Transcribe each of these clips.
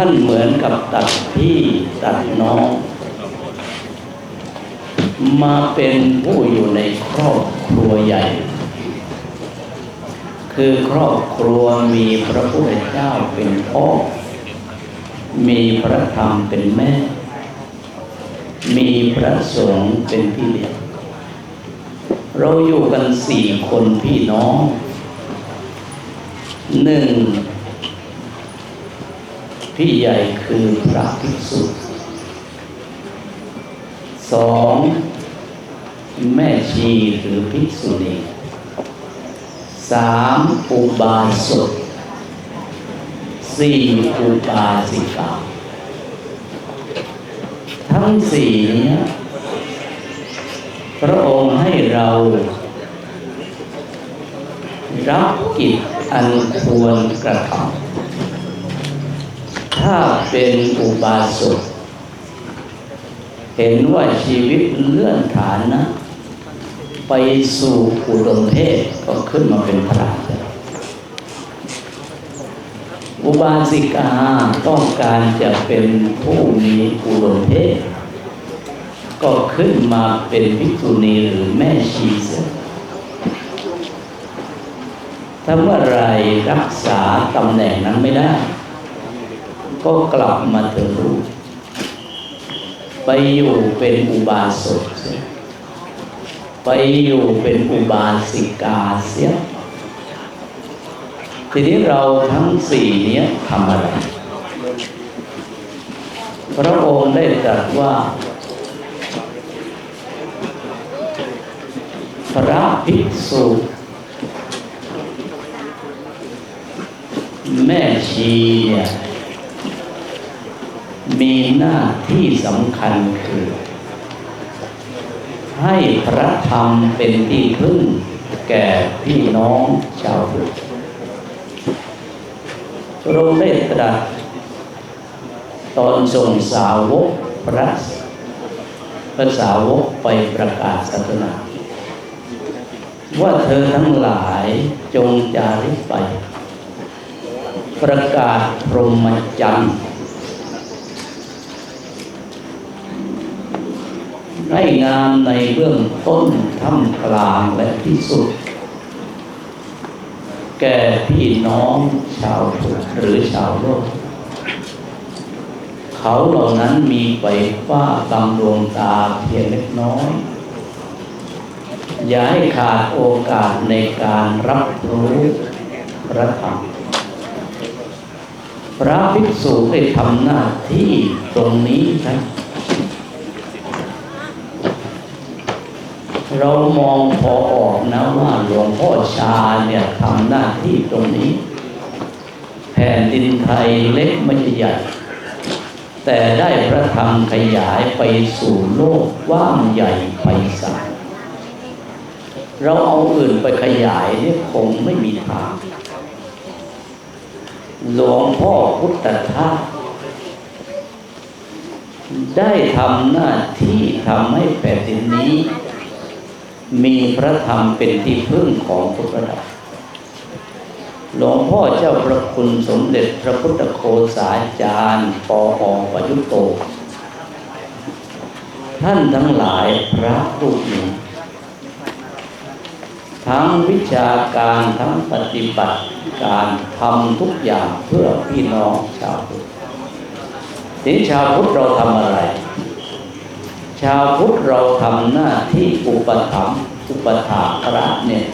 ท่านเหมือนกับตัดพี่ตัดน้อง มาเป็นผู้อยู่ในครอบครัวใหญ่ คือครอบครัวมีพระพุทธเจ้าเป็นพ่อ มีพระธรรมเป็นแม่ มีพระสงฆ์เป็นพี่เลี้ยงเราอยู่กันสี่คนพี่น้องหนึ่ง พี่ใหญ่คือพระภิกษุสองแม่ชีหรือภิกษุณีสามอุบาสกสี่อุบาสิกาทั้งสี่เนี้ยพระองค์ให้เรา รับกิจอันควรกระทำ ถ้าเป็นอุบาสกเห็นว่าชีวิตเลื่อนฐานนะ ไปสู่อุดมเพศก็ขึ้นมาเป็นพระอุบาสิกาต้องการจะเป็นผู้มีอุดมเพศ ก็ขึ้นมาเป็นภิกษุณีหรือแม่ชีเสียถ้าเมื่อไรรักษาตำแหน่งนั้นไม่ได้ ก็กลับมาถอะลูกไปอยู่เป็นอุบาสกเสียไปอยู่เป็นอุบาสิกาเสีย ทีนี้เราทั้งสี่เนี้ยทำอะไร พระองค์ได้ตรัสว่า พระภิกษุแม่ชีเนี่ย มีหน้าที่สำคัญคือ ให้พระธรรมเป็นที่พึ่งแก่พี่น้องชาวพุทธพระองค์ได้ตรัสตอนส่งสาวกพระพระสาวกไปประกาศศาสนา ว่าเธอทั้งหลายจงจาริกไป ประกาศพรหมจรรย์ ให้งามในเบื้องต้นท่ามกลางและที่สุด แก่พี่น้องชาวพุทธหรือชาวโลก เขาเหล่านั้นมีไฟฟ้ากำดวงตาเพียงเล็กน้อย อย่าให้ขาดโอกาสในการรับรู้พระธรรมพระภิกษุได้ทำหน้าที่ตรงนี้ครับ เรามองพอออกนะว่าหลวงพ่อชาเนี่ยทำหน้าที่ตรงนี้ แผ่นดินไทยเล็กไม่ใหญ่แต่ได้พระธรรมขยายไปสู่โลกกว้างใหญ่ไพศาลเราเอาอื่นไปขยายเนี่ยคงไม่มีทางหลวงพ่อพุทธทาสได้ทำหน้าที่ทำให้แผ่นดินนี้ มีพระธรรมเป็นที่พึ่งของทุกระดับ หลวงพ่อเจ้าพระคุณสมเด็จพระพุทธโฆษาจารย์ปออประยุตโต ท่านทั้งหลายพระรูปนี้ทั้งวิชาการทั้งปฏิบัติการทำทุกอย่างเพื่อพี่น้องชาวพุทธทีนี้ชาวพุทธเราทำอะไร ชาวพุทธเราทำหน้าที่อุปถัมภ์อุปถาพระเนี่ย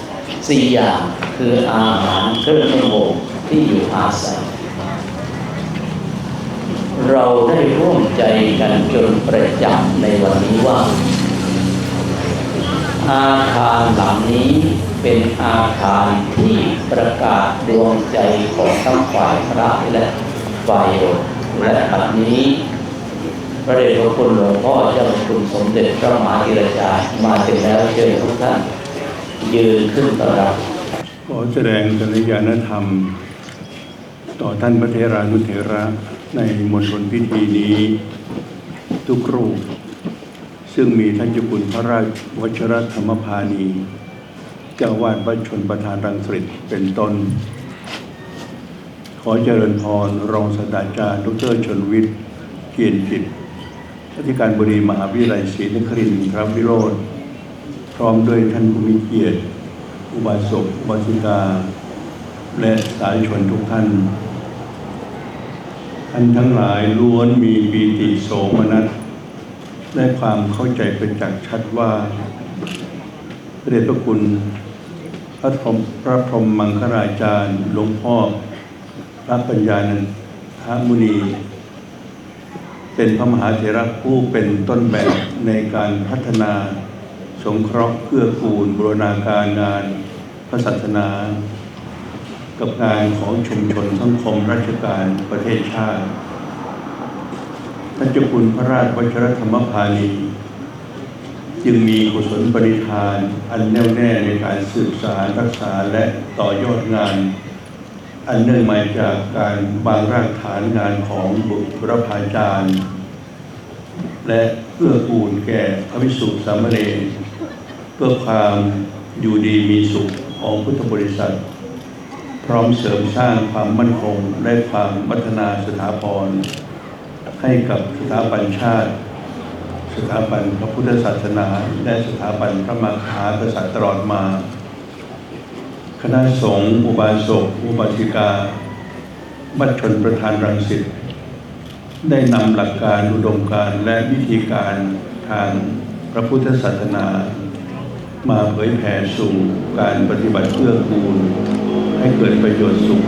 สี่อย่างคืออาหารเครื่องนุ่งห่มที่อยู่อาศัย เราได้ร่วมใจกันจนประจักษ์ในวันนี้ว่า อาคารหลังนี้เป็นอาคารที่ประกาศดวงใจของทั้งฝ่ายพระและฝ่ายโยมและบัดนี้ พระเดชพระคุณหลวงพ่อเจ้าคุณสมเด็จพระมหาธีรจามาถึงแล้วเชิญทุกท่าน ยืนขึ้นต้อนรับขอแสดงกัลยาณธรรม ต่อท่านพระเทรานุเถระในมณฑลพิธีนี้ ทุกรูป ซึ่งมีท่านเจ้าคุณพระราชวชรธรรมพานีเจ้าวาดวัดชนประธานรังสิตเป็นต้นขขอเจริญพรรองศาสตราจารย์ดรชนวิทย์เกียรติจิต อธิการบดีมหาวิทยาลัยศรีนครินทร์ครับวิโรธพร้อมด้วยท่านผู้มีเกียรติ อุบาสกอุบาสิกา และสายชนทุกท่าน ท่านทั้งหลายล้วนมีปีติโสมนัสและความเข้าใจเป็นจักษ์ชัดว่าพระเดชพระคุณพระพรหมพระพรมมังคลาจารย์หลวงพ่อพระปัญญานันทมุนี เป็นพระมหาเถระผู้เป็นต้นแบบในการพัฒนา สงเคราะห์เพื่อกูลบรณาการงานพระศาสนา กับงานของชุมชนสังคมราชการประเทศชาติท่านเจ้าคุณพระราชวชรธรรมพานีจึงมีกุศลปริทาน อันแน่วแน่ในการสืบสารรักษาและต่อยอดงาน อันเนื่องมาจากการวางรากฐานงานของบุรพาจารย์ และเพื่อกูลแก่พระวิสุสามเณรเพื่อความอยู่ดีมีสุขของพุทธบริษัท พร้อมเสริมสร้างความมั่นคงและความพัฒนาสถาพรให้กับสถาบันชาติ สถาบันพระพุทธศาสนา และสถาบันพระมหากษัตริย์ตลอดมา คณะสงฆ์อุบาสกอุบาสิกา บัดชนประธานรังสิตได้นำหลักการอุดมการและวิธีการทางพระพุทธศาสนา มาเผยแผ่สู่การปฏิบัติเพื่อกูล ให้เกิดประโยชน์สุข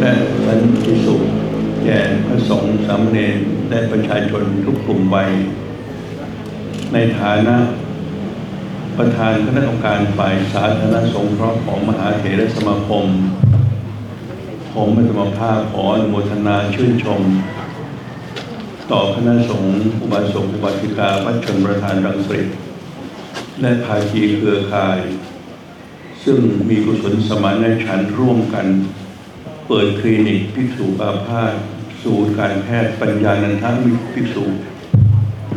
และสันติสุขแก่พระสงฆ์สามเณรและประชาชนทุกกลุ่มวัยในฐานะ ประธานคณะกรรมการฝ่ายสาธารณสงเคราะห์ของมหาเถรสมาคม ผมอัตมาภาพขออนุโมทนาชื่นชม ต่อคณะสงฆ์อุบาสกอุบาสิกาวัดชนประธานรังสิตและภาคีเครือข่าย ซึ่งมีกุศลสมานฉันร่วมกัน เปิดคลินิกภิกษุอาพาธศูนย์การแพทย์ปัญญานันทมิภิกษุ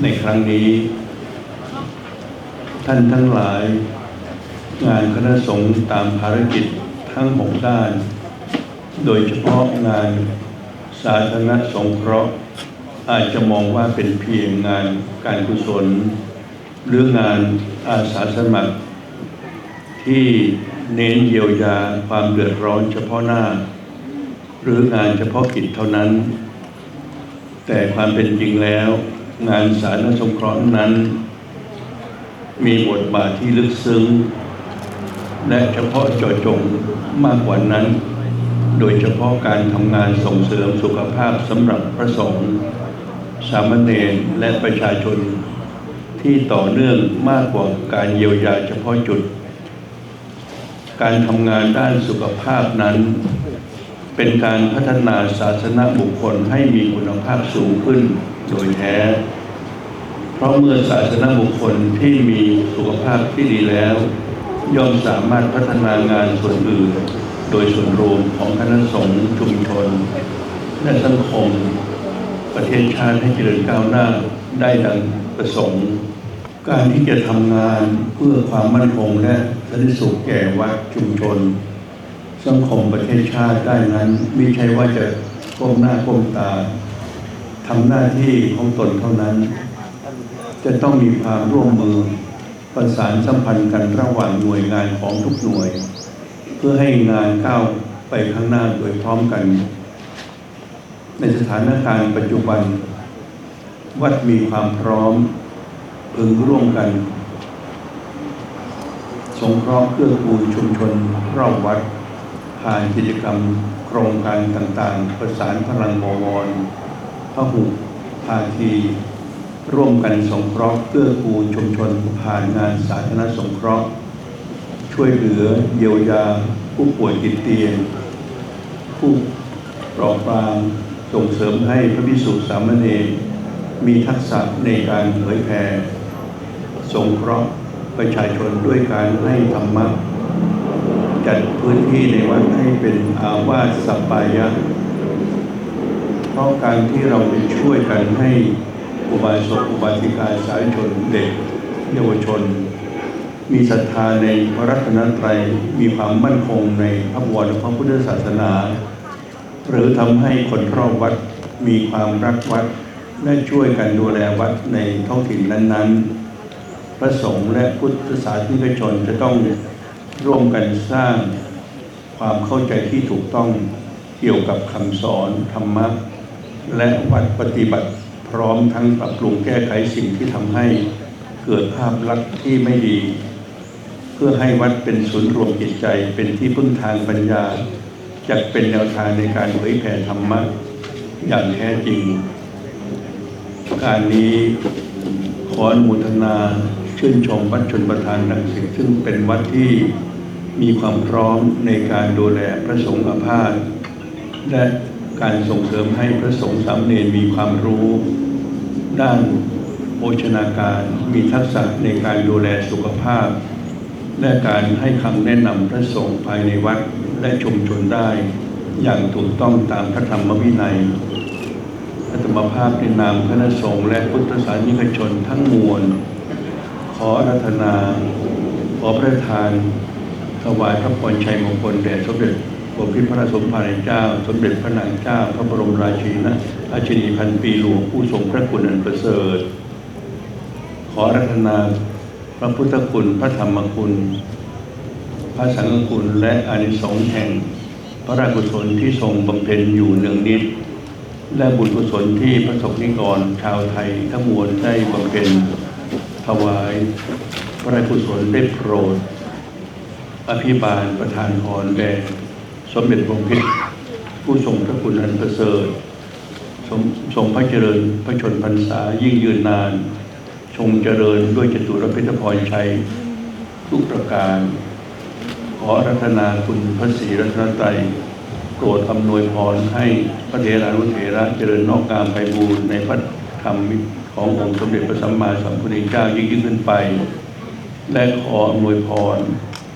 ในครั้งนี้ ท่านทั้งหลาย งานคณะสงฆ์ตามภารกิจทั้งหกด้าน โดยเฉพาะงานสาธารณสงเคราะห์อาจจะมองว่าเป็นเพียงงานการกุศล หรืองานอาสาสมัคร ที่เน้นเยียวยาความเดือดร้อนเฉพาะหน้า หรืองานเฉพาะกิจเท่านั้น แต่ความเป็นจริงแล้ว งานสาธารณสงเคราะห์นั้น มีบทบาทที่ลึกซึ้ง และเฉพาะเจาะจงมากกว่านั้น โดยเฉพาะการทำงานส่งเสริมสุขภาพสำหรับพระสงฆ์สามเณรและประชาชน ที่ต่อเนื่องมากกว่าการเยียวยาเฉพาะจุด การทำงานด้านสุขภาพนั้น เป็นการพัฒนาศาสนาบุคคลให้มีคุณภาพสูงขึ้นโดยแท้ เพราะเมื่อศาสนบุคคลที่มีสุขภาพที่ดีแล้ว ย่อมสามารถพัฒนางานส่วนอื่น โดยส่วนรวมของคณะสงฆ์ชุมชน และสังคม ประเทศชาติให้เจริญก้าวหน้าได้ดังประสงค์การที่จะทำงานเพื่อความมั่นคงและสันติสุขแก่วัดชุมชน สังคมประเทศชาติได้นั้นไม่ใช่ว่าจะก้มหน้าก้มตาทำหน้าที่ของตนเท่านั้น จะต้องมีความร่วมมือประสานสัมพันธ์กันระหว่างหน่วยงานของทุกหน่วย เพื่อให้งานก้าวไปข้างหน้าโดยพร้อมกัน ในสถานการณ์ปัจจุบัน วัดมีความพร้อมพึงร่วมกัน สงเคราะห์เพื่อกูลชุมชนรอบวัด ผ่านกิจกรรมโครงการต่างๆ ประสานพลังบวรพระหุภาคี ร่วมกันสงเคราะห์เพื่อกูลชุมชนผ่านงานสาธารณสงเคราะห์ ช่วยเหลือเยียวยาผู้ป่วยติดเตียง ผู้เปราะบางส่งเสริมให้พระพิสุสามเณรมีทักษะในการเผยแผ่สงเคราะห์ประชาชนด้วยการให้ธรรมะจัดพื้นที่ในวัดให้เป็นอาวาสสัปปายะ เพราะการที่เราไปช่วยกันให้ อุบาสกอุบาสิกาสายชนเด็กเยาวชน มีศรัทธาในพระรัตนตรัยมีความมั่นคงในพระบวรพระพุทธศาสนา หรือทำให้คนรอบวัดมีความรักวัดและช่วยกันดูแลวัดในท้องถิ่นนั้นๆ พระสงฆ์และพุทธศาสนิกชนจะต้องร่วมกันสร้างความเข้าใจที่ถูกต้องเกี่ยวกับคำสอนธรรมะและวัดปฏิบัติ พร้อมทั้งปรับปรุงแก้ไขสิ่งที่ทำให้เกิดภาพลักษณ์ที่ไม่ดี เพื่อให้วัดเป็นศูนย์รวมจิตใจเป็นที่พึ่งทางปัญญาจะเป็นแนวทางในการเผยแผ่ธรรมะอย่างแท้จริง การนี้ขออนุโมทนาชื่นชมวัดชนประธานดังสิซึ่งเป็นวัดที่มีความพร้อมในการดูแลพระสงฆ์อาพาธและการส่งเสริมให้พระสงฆ์สามเณรมีความรู้ ด้านโภชนาการมีทักษะในการดูแลสุขภาพ และการให้คำแนะนำพระสงฆ์ภายในวัดและชุมชนได้ อย่างถูกต้องตามพระธรรมวินัยอัตมภาพในนามคณะสงฆ์และพุทธศาสนิกชนทั้งมวล ขอรัธนา ขอพระทานถวายพระพรชัยมงคลแด่สมเด็จพระพิตรพระสมภารเจ้า สมเด็จพระนางเจ้า พระบรมราชินี อาชินีพันปีหลวงผู้ทรงพระคุณอันประเสริฐ ขอรัธนาพระพุทธคุณ พระธรรมคุณ พระสังฆคุณและอานิสงส์แห่ง พระราชกุศลที่ทรงบำเพ็ญอยู่เนืองนิด และบุญกุศลที่พระสงฆ์นิกรชาวไทยทั้งมวลได้บำเพ็ญถวาย พระราชกุศลได้โปรด อภิบาลประธานพรแด่สมเด็จพระพิตรผู้ทรงพระคุณอันประเสริฐ สมทรงพระเจริญพระชนพรรษายิ่งยืนนาน ทรงเจริญด้วยจตุรพิธพรชัย ทุกประการ ขอรัตนาคุณพระศรีรัตนตรัยโปรดอำนวยพรให้พระเถรานุเถระเจริญนอกกามไปบูรในพระธรรมขององค์สมเด็จพระสัมมาสัมพุทธเจ้ายิ่งยิ่งขึ้นไป และขออำนวยพร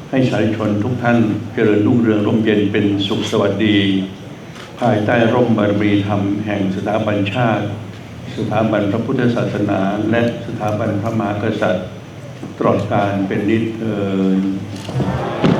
ให้สาธุชนทุกท่านเจริญรุ่งเรืองร่มเย็นเป็นสุขสวัสดี ภายใต้ร่มบารมีธรรมแห่งสถาบันชาติ สถาบันพระพุทธศาสนา และสถาบันพระมหากษัตริย์ตลอดการเป็นนิจเทอ